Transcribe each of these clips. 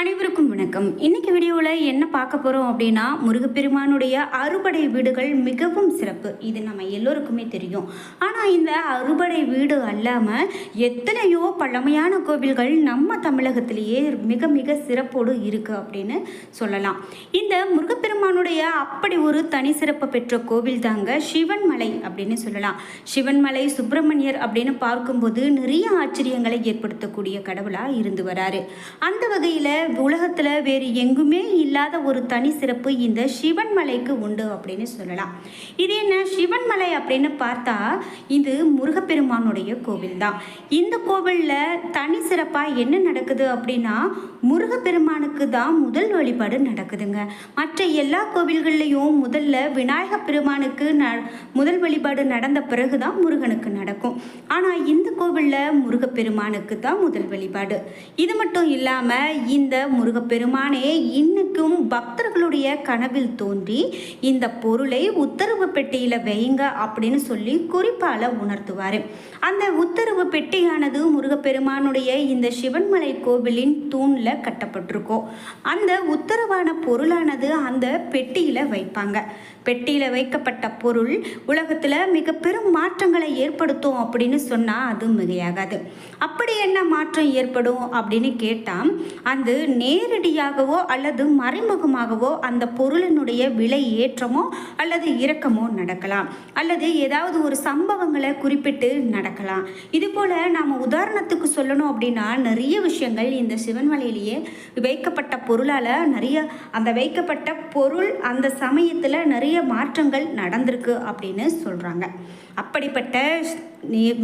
அனைவருக்கும் வணக்கம். இன்னைக்கு வீடியோவில் என்ன பார்க்க போகிறோம் அப்படின்னா முருகப்பெருமானுடைய அறுபடை வீடுகள் மிகவும் சிறப்பு. இது நம்ம எல்லோருக்குமே தெரியும். ஆனால் இந்த அறுபடை வீடு அல்லாமல் எத்தனையோ பழமையான கோவில்கள் நம்ம தமிழகத்திலேயே மிக மிக சிறப்போடு இருக்குது அப்படின்னு சொல்லலாம். இந்த முருகப்பெருமானுடைய அப்படி ஒரு தனி சிறப்பு பெற்ற கோவில் தாங்க சிவன்மலை அப்படின்னு சொல்லலாம். சிவன்மலை சுப்பிரமணியர் அப்படின்னு பார்க்கும்போது நிறைய ஆச்சரியங்களை ஏற்படுத்தக்கூடிய கடவுளாக இருந்து வராரு. அந்த வகையில் உலகத்தில் வேறு எங்குமே இல்லாத ஒரு தனி சிறப்பு இந்த சிவன் மலைக்கு உண்டு அப்படின்னு சொல்லலாம். இது என்ன? சிவன் மலை அப்படின்னு பார்த்தா இது முருகப்பெருமானுடைய கோவில் தான். இந்த கோவிலில் தனி சிறப்பாக என்ன நடக்குது அப்படின்னா முருகப்பெருமானுக்கு தான் முதல் வழிபாடு நடக்குதுங்க. மற்ற எல்லா கோவில்கள்லேயும் முதல்ல விநாயக பெருமானுக்கு ந முதல் வழிபாடு நடந்த பிறகு தான் முருகனுக்கு நடக்கும். ஆனால் இந்த கோவிலில் முருகப்பெருமானுக்கு தான் முதல் வழிபாடு. இது மட்டும் இல்லாமல் இந்த முருகப்பெருமானே இன்னைக்கும் பக்தர்களுடைய கனவில் தோன்றி இந்த பொருளை உத்தரவு பெட்டியில் வைங்க அப்படின்னு சொல்லி குறிப்பால் உணர்த்துவார். அந்த உத்தரவு பெட்டியானது முருகப்பெருமானுடைய இந்த சிவன்மலை கோவிலின் தூணில் கட்டப்பட்டிருக்கும் அந்த உத்தரவான பொருளானது அந்த பெட்டியில் வைப்பாங்க. பெட்டியில் வைக்கப்பட்ட பொருள் உலகத்தில் மிக பெரும் மாற்றங்களை ஏற்படுத்தும் அப்படின்னு சொன்னால் அது மிகையாகாது. அப்படி என்ன மாற்றம் ஏற்படும் அப்படின்னு கேட்டால் அந்த நேரடியாகவோ அல்லது மறைமுகமாகவோ அந்த பொருளினுடைய விலை ஏற்றமோ அல்லது இறக்கமோ நடக்கலாம். அல்லது ஏதாவது ஒரு சம்பவங்களை குறிப்பிட்டு நடக்கலாம். இது போல் நாம் உதாரணத்துக்கு சொல்லணும் அப்படின்னா நிறைய விஷயங்கள் இந்த சிவன்மலையிலேயே வைக்கப்பட்ட பொருளால் நிறைய அந்த வைக்கப்பட்ட பொருள் அந்த சமயத்தில் நிறைய மாற்றங்கள் நடந்திருக்கு அப்படின்னு சொல்கிறாங்க அப்படிப்பட்ட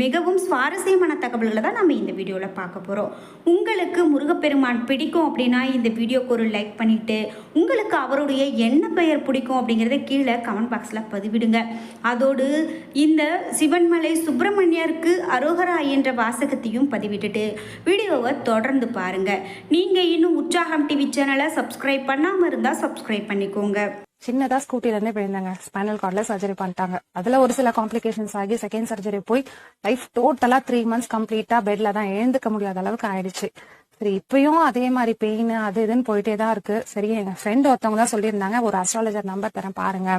மிகவும் சுவாரஸ்யமான தகவல்களை தான் நம்ம இந்த வீடியோவில் பார்க்க போகிறோம் உங்களுக்கு முருகப்பெருமான் பிடிக்கும் அப்படின்னா இந்த வீடியோக்கு ஒரு லைக் பண்ணிவிட்டு உங்களுக்கு அவருடைய என்ன பெயர் பிடிக்கும் அப்படிங்கிறத கீழே கமெண்ட் பாக்ஸில் பதிவிடுங்க. அதோடு இந்த சிவன்மலை சுப்பிரமணியருக்கு அரோகரா என்ற வாசகத்தையும் பதிவிட்டுட்டு வீடியோவை தொடர்ந்து பாருங்கள் நீங்கள் இன்னும் உற்சாகம் டிவி சேனலை சப்ஸ்கிரைப் பண்ணாமல் இருந்தால் சப்ஸ்கிரைப் பண்ணிக்கோங்க. சின்னதா ஸ்கூட்டில இருந்தே போயிருந்தாங்க. ஸ்பைனல் கார்ட்ல சர்ஜரி பண்ணிட்டாங்க. அதுல ஒரு சில காம்ப்ளிகேஷன்ஸ் ஆகி செகண்ட் சர்ஜரி போய் லைஃப் டோட்டலா த்ரீ மந்த்ஸ் கம்ப்ளீட்டா பெட்ல தான் எழுந்துக்க முடியாத அளவுக்கு ஆயிடுச்சு. சரி இப்பயும் அதே மாதிரி பெயின் அது இதுன்னு போயிட்டே தான் இருக்கு. சரி எங்க ஃப்ரெண்ட் ஒருத்தவங்க தான் சொல்லியிருந்தாங்க ஒரு அஸ்ட்ராலஜர் நம்பர் தரேன் பாருங்க.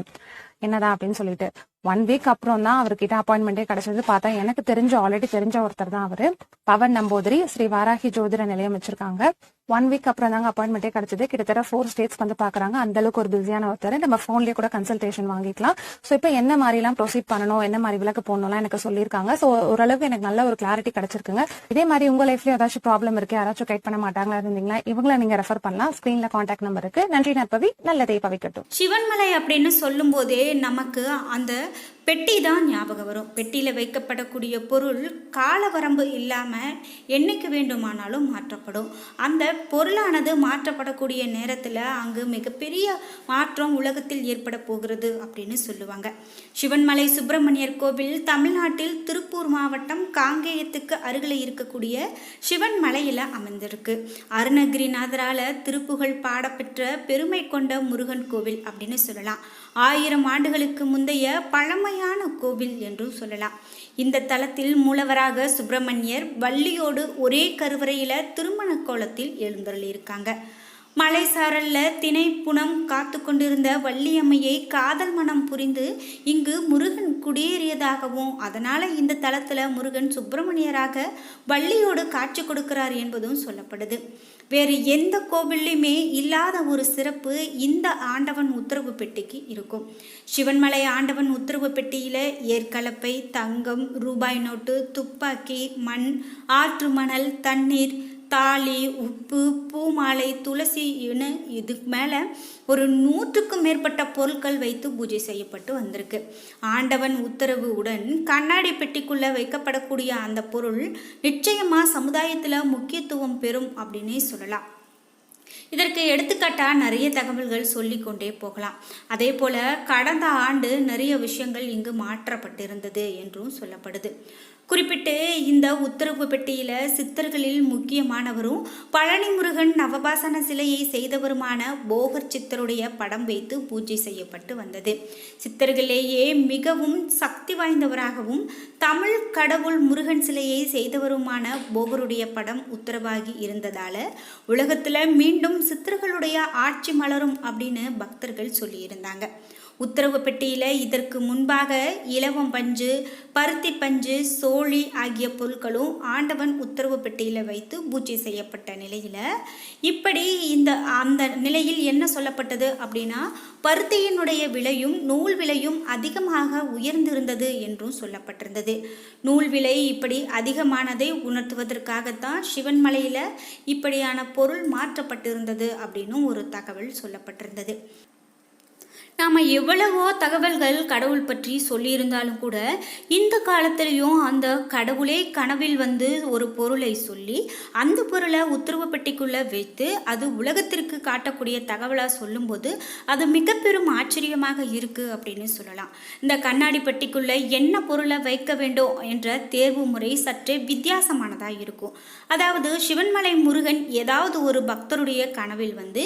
என்னதான் அப்படின்னு சொல்லிட்டு. ஒன் வீக் அப்புறம் தான் அவர்கிட்ட அப்பாயின்மெண்டே கிடைச்சது. பார்த்தா எனக்கு தெரிஞ்ச ஆல்ரெடி தெரிஞ்ச ஒருத்தர் தான் அவரு. பவன் நம்பூதிரி ஸ்ரீ வாராகி ஜோதிட நிலையம் வச்சிருக்காங்க. ஒன் வீக் அப்புறம் தாங்க அப்பாயின்மெண்டே கிடைச்சது. கிட்டத்தட்ட ஃபோர் ஸ்டேட்ஸ் வந்து பாக்குறாங்க. அந்த அளவுக்கு ஒரு பிஸியான ஒருத்தர் நம்ம போன்லயே கூட கன்சல்டேஷன் வாங்கிக்கலாம். ஸோ இப்போ என்ன மாதிரி எல்லாம் ப்ரொசீட் பண்ணணும்? என்ன மாதிரி விளக்கு போடணும்லாம் எனக்கு சொல்லியிருக்காங்க. ஸோ ஓரளவுக்கு எனக்கு நல்ல ஒரு கிளாரிட்டி கிடைச்சிருக்குங்க. இதே மாதிரி உங்க லைஃப்ல ஏதாச்சும் ப்ராப்ளம் இருக்கு யாராச்சும் கைட் பண்ண மாட்டாங்களா இருந்தீங்களா? இவங்கள நீங்க ரெஃபர் பண்ணலாம். ஸ்கிரீன்ல கான்டாக்ட் நம்பர் இருக்கு. நன்றி நற்பவி. நல்லதை பவிக்கட்டும். சிவன்மலை அப்படின்னு சொல்லும்போதே நமக்கு அந்த பெட்டி தான் ஞாபகம் வரும். பெட்டியில் வைக்கப்படக்கூடிய பொருள் காலவரம்பு இல்லாமல் என்னைக்கு வேண்டுமானாலும் மாற்றப்படும். அந்த பொருளானது மாற்றப்படக்கூடிய நேரத்தில் அங்கு மிகப்பெரிய மாற்றம் உலகத்தில் ஏற்பட போகிறது அப்படின்னு சொல்லுவாங்க. சிவன்மலை சுப்பிரமணியர் கோவில் தமிழ்நாட்டில் திருப்பூர் மாவட்டம் காங்கேயத்துக்கு அருகில் இருக்கக்கூடிய சிவன் மலையில் அமைந்திருக்கு. அருணகிரிநாதரால் திருப்புகழ் பாடப்பெற்ற பெருமை கொண்ட முருகன் கோவில் அப்படின்னு சொல்லலாம். ஆயிரம் ஆண்டுகளுக்கு முந்தைய பழமையான கோவில் என்றும் சொல்லலாம். இந்த தலத்தில் மூலவராக சுப்பிரமணியர் வள்ளியோடு ஒரே கருவறையில் திருமண கோலத்தில் எழுந்தருளியிருக்காங்க மலை சாரல்ல திணை புனம் காத்து கொண்டிருந்த வள்ளியம்மையை காதல் மனம் புரிந்து இங்கு முருகன் குடியேறியதாகவும் அதனால இந்த தளத்துல முருகன் சுப்பிரமணியராக வள்ளியோடு காட்சி கொடுக்கிறார் என்பதும் சொல்லப்படுது. வேறு எந்த கோவில்லையுமே இல்லாத ஒரு சிறப்பு இந்த ஆண்டவன் உத்தரவு பெட்டிக்கு இருக்கும். சிவன்மலை ஆண்டவன் உத்தரவு பெட்டியில் ஏற்கலப்பை தங்கம் ரூபாய் நோட்டு துப்பாக்கி மண் ஆற்று மணல் தண்ணீர் தாலி உப்பு பூமாலை துளசி இன்னு இதுக்கு மேலே ஒரு நூற்றுக்கும் மேற்பட்ட பொருட்கள் வைத்து பூஜை செய்யப்பட்டு வந்திருக்கு. ஆண்டவன் உத்தரவு உடன் கண்ணாடி பெட்டிக்குள்ளே வைக்கப்படக்கூடிய அந்த பொருள் நிச்சயமாக சமுதாயத்தில் முக்கியத்துவம் பெறும் அப்படின்னே சொல்லலாம். இதற்கு எடுத்துக்காட்டாக நிறைய தகவல்கள் சொல்லிக்கொண்டே போகலாம். அதே போல் கடந்த ஆண்டு நிறைய விஷயங்கள் இங்கு மாற்றப்பட்டிருந்தது என்றும் சொல்லப்படுது. குறிப்பிட்டு இந்த உத்தரவு பெட்டியில் சித்தர்களில் முக்கியமானவரும் பழனி முருகன் நவபாசன சிலையை செய்தவருமான போகர் சித்தருடைய படம் வைத்து பூஜை செய்யப்பட்டு வந்தது. சித்தர்களிலேயே மிகவும் சக்தி வாய்ந்தவராகவும் தமிழ் கடவுள் முருகன் சிலையை செய்தவருமான போகருடைய படம் உத்தரவாகி இருந்ததால உலகத்தில் மீண்டும் சித்தர்களுடைய ஆட்சி மலரும் அப்படின்னு பக்தர்கள் சொல்லியிருந்தாங்க. உத்தரவு பெட்டியில் இதற்கு முன்பாக இலவம் பஞ்சு பருத்தி பஞ்சு சோழி ஆகிய பொருட்களும் ஆண்டவன் உத்தரவு பெட்டியில் வைத்து பூஜை செய்யப்பட்ட நிலையில் இப்படி இந்த அந்த நிலையில் என்ன சொல்லப்பட்டது அப்படின்னா பருத்தியினுடைய விலையும் நூல் விலையும் அதிகமாக உயர்ந்திருந்தது என்றும் சொல்லப்பட்டிருந்தது. நூல் விலை இப்படி அதிகமானதை உணர்த்துவதற்காகத்தான் சிவன் மலையில் இப்படியான பொருள் மாற்றப்பட்டிருந்தது அப்படின்னு ஒரு தகவல் சொல்லப்பட்டிருந்தது. நாம் எவ்வளவோ தகவல்கள் கடவுள் பற்றி சொல்லியிருந்தாலும் கூட இந்த காலத்திலையும் அந்த கடவுளே கனவில் வந்து ஒரு பொருளை சொல்லி அந்த பொருளை உத்தரவு பெட்டிக்குள்ளே வைத்து அது உலகத்திற்கு காட்டக்கூடிய தகவலாக சொல்லும்போது அது மிக பெரும் ஆச்சரியமாக இருக்குது அப்படின்னு சொல்லலாம். இந்த கண்ணாடி பெட்டிக்குள்ளே என்ன பொருளை வைக்க வேண்டும் என்ற தேர்வு முறை சற்றே வித்தியாசமானதாக இருக்கும். அதாவது சிவன்மலை முருகன் ஏதாவது ஒரு பக்தருடைய கனவில் வந்து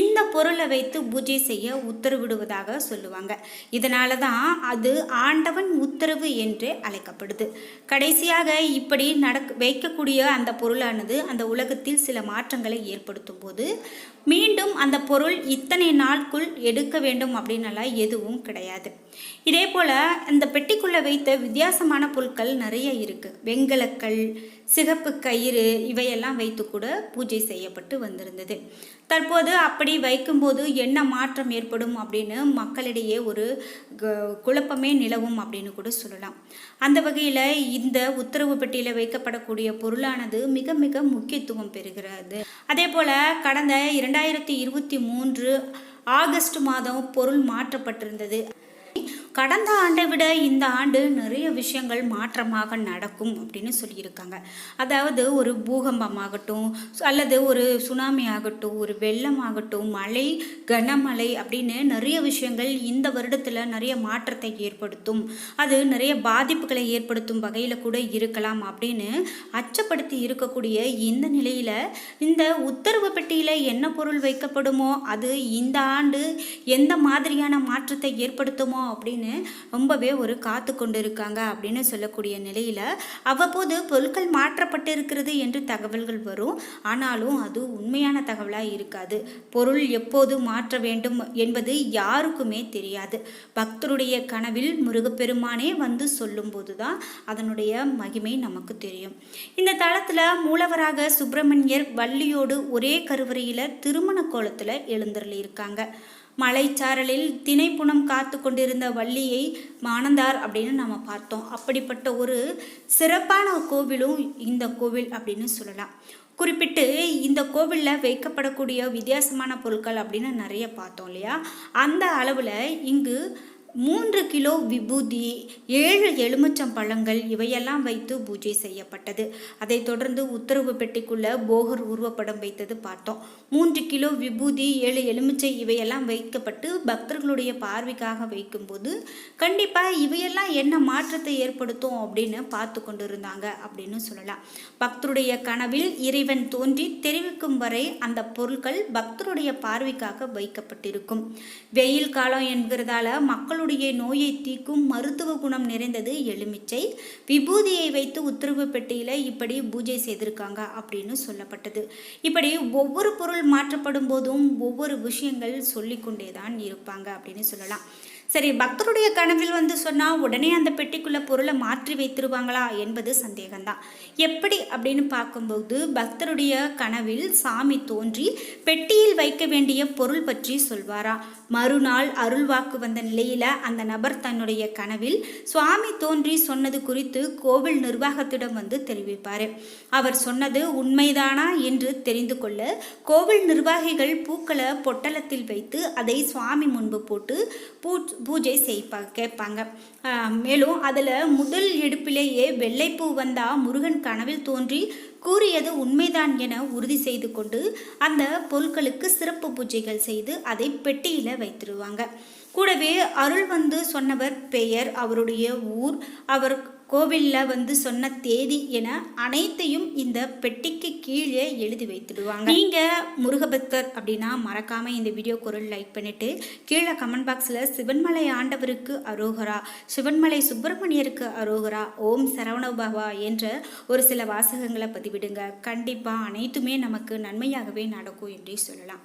இந்த பொருளை வைத்து பூஜை செய்ய உத்தரவிடுவது உத்தரவிடுவதாக சொல்லுவாங்க. இதனால தான் அது ஆண்டவன் உத்தரவு என்று அழைக்கப்படுது. கடைசியாக இப்படி நடக்க வைக்கக்கூடிய அந்த பொருளானது அந்த உலகத்தில் சில மாற்றங்களை ஏற்படுத்தும் போது மீண்டும் அந்த பொருள் இத்தனை நாட்குள் எடுக்க வேண்டும் அப்படின்னலாம் எதுவும் கிடையாது. இதே போல் இந்த பெட்டிக்குள்ளே வைத்த வித்தியாசமான பொருட்கள் நிறைய இருக்குது வெண்கலக்கல் சிகப்பு கயிறு இவையெல்லாம் வைத்து கூட பூஜை செய்யப்பட்டு வந்திருந்தது. தற்போது அப்படி வைக்கும்போது என்ன மாற்றம் ஏற்படும் அப்படின்னு மக்களிடையே ஒரு க- குழப்பமே நிலவும் அப்படின்னு கூட சொல்லலாம். அந்த வகையில் இந்த உத்தரவு பெட்டியில் வைக்கப்படக்கூடிய பொருளானது மிக மிக முக்கியத்துவம் பெறுகிறது. அதே போல் கடந்த இரண்டாயிரத்தி இருபத்தி மூன்று ஆகஸ்ட் மாதம் பொருள் மாற்றப்பட்டிருந்தது. கடந்த ஆண்டை விட இந்த ஆண்டு நிறைய விஷயங்கள் மாற்றமாக நடக்கும் அப்படின்னு சொல்லியிருக்காங்க. அதாவது ஒரு பூகம்பமாகட்டும் அல்லது ஒரு சுனாமி ஆகட்டும் ஒரு வெள்ளம் ஆகட்டும் மழை கனமழை அப்படின்னு நிறைய விஷயங்கள் இந்த வருடத்தில் நிறைய மாற்றத்தை ஏற்படுத்தும். அது நிறைய பாதிப்புகளை ஏற்படுத்தும் வகையில் கூட இருக்கலாம் அப்படின்னு அச்சப்படுத்தி இருக்கக்கூடிய இந்த நிலையில் இந்த உத்தரவு பெட்டியில் என்ன பொருள் வைக்கப்படுமோ அது இந்த ஆண்டு எந்த மாதிரியான மாற்றத்தை ஏற்படுத்துமோ அப்படின்னு ரொம்பவே ஒரு காத்து கொண்டு இருக்காங்க அப்படின்னு சொல்லக்கூடிய நிலையில் அவ்வப்போது பொருட்கள் மாற்றப்பட்டு இருக்கிறது என்று தகவல்கள் வரும். ஆனாலும் அது உண்மையான தகவலாக இருக்காது. பொருள் எப்போது மாற்ற வேண்டும் என்பது யாருக்குமே தெரியாது. பக்தருடைய கனவில் முருகப்பெருமானே வந்து சொல்லும்போது தான் அதனுடைய மகிமை நமக்கு தெரியும். இந்த தளத்தில் மூலவராக சுப்பிரமணியர் வள்ளியோடு ஒரே கருவறையில் திருமண கோலத்தில் எழுந்தருளியிருக்காங்க. மலைச்சாரலில் திணைப்புணம் காத்து கொண்டிருந்த வள்ளியை மானந்தார் அப்படின்னு நம்ம பார்த்தோம். அப்படிப்பட்ட ஒரு சிறப்பான கோவிலும் இந்த கோவில் அப்படின்னு சொல்லலாம். குறிப்பிட்டு இந்த கோவிலில் வைக்கப்படக்கூடிய வித்தியாசமான பொருட்கள் அப்படின்னு நிறைய பார்த்தோம் இல்லையா? அந்த அளவில் இங்கு மூன்று கிலோ விபூதி ஏழு எலுமிச்சம் பழங்கள் இவையெல்லாம் வைத்து பூஜை செய்யப்பட்டது. அதைத் தொடர்ந்து உத்தரவு பெட்டிக்குள்ள போகர் உருவப்படம் வைத்தது பார்த்தோம். மூன்று கிலோ விபூதி ஏழு எலுமிச்சை இவையெல்லாம் வைக்கப்பட்டு பக்தர்களுடைய பார்வைக்காக வைக்கும்போது கண்டிப்பாக இவையெல்லாம் என்ன மாற்றத்தை ஏற்படுத்தும் அப்படின்னு பார்த்து கொண்டு இருந்தாங்க அப்படின்னு சொல்லலாம். பக்தருடைய கனவில் இறைவன் தோன்றி தெரிவிக்கும் வரை அந்த பொருட்கள் பக்தருடைய பார்வைக்காக வைக்கப்பட்டிருக்கும். வெயில் காலம் என்கிறதால மக்களுடைய நோயை தீக்கும் மருத்துவ குணம் நிறைந்தது எலுமிச்சை. விபூதியை வைத்து உத்தரவு பெட்டியில் இப்படி பூஜை செய்திருக்காங்க அப்படின்னு சொல்லப்பட்டது. இப்படி ஒவ்வொரு பொருள் மாற்றப்படும் போதும் ஒவ்வொரு விஷயங்கள் சொல்லிக்கொண்டே தான் இருப்பாங்க அப்படின்னு சொல்லலாம். சரி பக்தருடைய கனவில் வந்து சொன்னால் உடனே அந்த பெட்டிக்குள்ள பொருளை மாற்றி வைத்திருவாங்களா என்பது சந்தேகம்தான். எப்படி அப்படின்னு பார்க்கும்போது பக்தருடைய கனவில் சாமி தோன்றி பெட்டியில் வைக்க வேண்டிய பொருள் பற்றி சொல்வாரா. மறுநாள் அருள்வாக்கு வந்த நிலையில் அந்த நபர் தன்னுடைய கனவில் சுவாமி தோன்றி சொன்னது குறித்து கோவில் நிர்வாகத்திடம் வந்து தெரிவிப்பார். அவர் சொன்னது உண்மைதானா என்று தெரிந்து கொள்ள கோவில் நிர்வாகிகள் பூக்களை பொட்டலத்தில் வைத்து அதை சுவாமி முன்பு போட்டு பூ பூஜை செய்ப்பா கேட்பாங்க. மேலும் அதில் முதல் எடுப்பிலேயே வெள்ளைப்பூ வந்தால் முருகன் கனவில் தோன்றி கூறியது உண்மைதான் என உறுதி செய்து கொண்டு அந்த பொருட்களுக்கு சிறப்பு பூஜைகள் செய்து அதை பெட்டியில் வைத்துருவாங்க. கூடவே அருள் வந்து சொன்னவர் பெயர் அவருடைய ஊர் அவர் கோவிலில் வந்து சொன்ன தேதி என அனைத்தையும் இந்த பெட்டிக்கு கீழே எழுதி வைத்துடுவாங்க. நீங்கள் முருகபக்தர் அப்படின்னா மறக்காமல் இந்த வீடியோ குரல் லைக் பண்ணிவிட்டு கீழே கமெண்ட் பாக்ஸில் சிவன்மலை ஆண்டவருக்கு அரோகரா சிவன்மலை சுப்பிரமணியருக்கு அரோகரா ஓம் சரவணபவா என்ற ஒரு சில வாசகங்களை பதிவிடுங்க. கண்டிப்பாக அனைத்துமே நமக்கு நன்மையாகவே நடக்கும் என்றே சொல்லலாம்.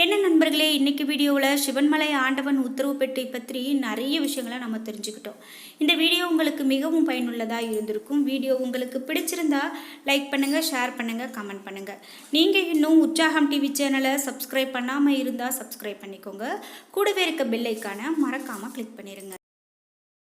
என்ன நண்பர்களே இன்னைக்கு வீடியோவில் சிவன்மலை ஆண்டவன் உத்தரவு பெட்டி பற்றி நிறைய விஷயங்களை நம்ம தெரிஞ்சுக்கிட்டோம். இந்த வீடியோ உங்களுக்கு மிகவும் பயனுள்ளதாக இருந்திருக்கும். வீடியோ உங்களுக்கு பிடிச்சிருந்தா லைக் பண்ணுங்கள் ஷேர் பண்ணுங்கள் கமெண்ட் பண்ணுங்கள் நீங்கள் இன்னும் உற்சாகம் டிவி சேனலை சப்ஸ்கிரைப் பண்ணாமல் இருந்தால் சப்ஸ்கிரைப் பண்ணிக்கோங்க. கூடவே இருக்க பெல் மறக்காமல் கிளிக் பண்ணிடுங்க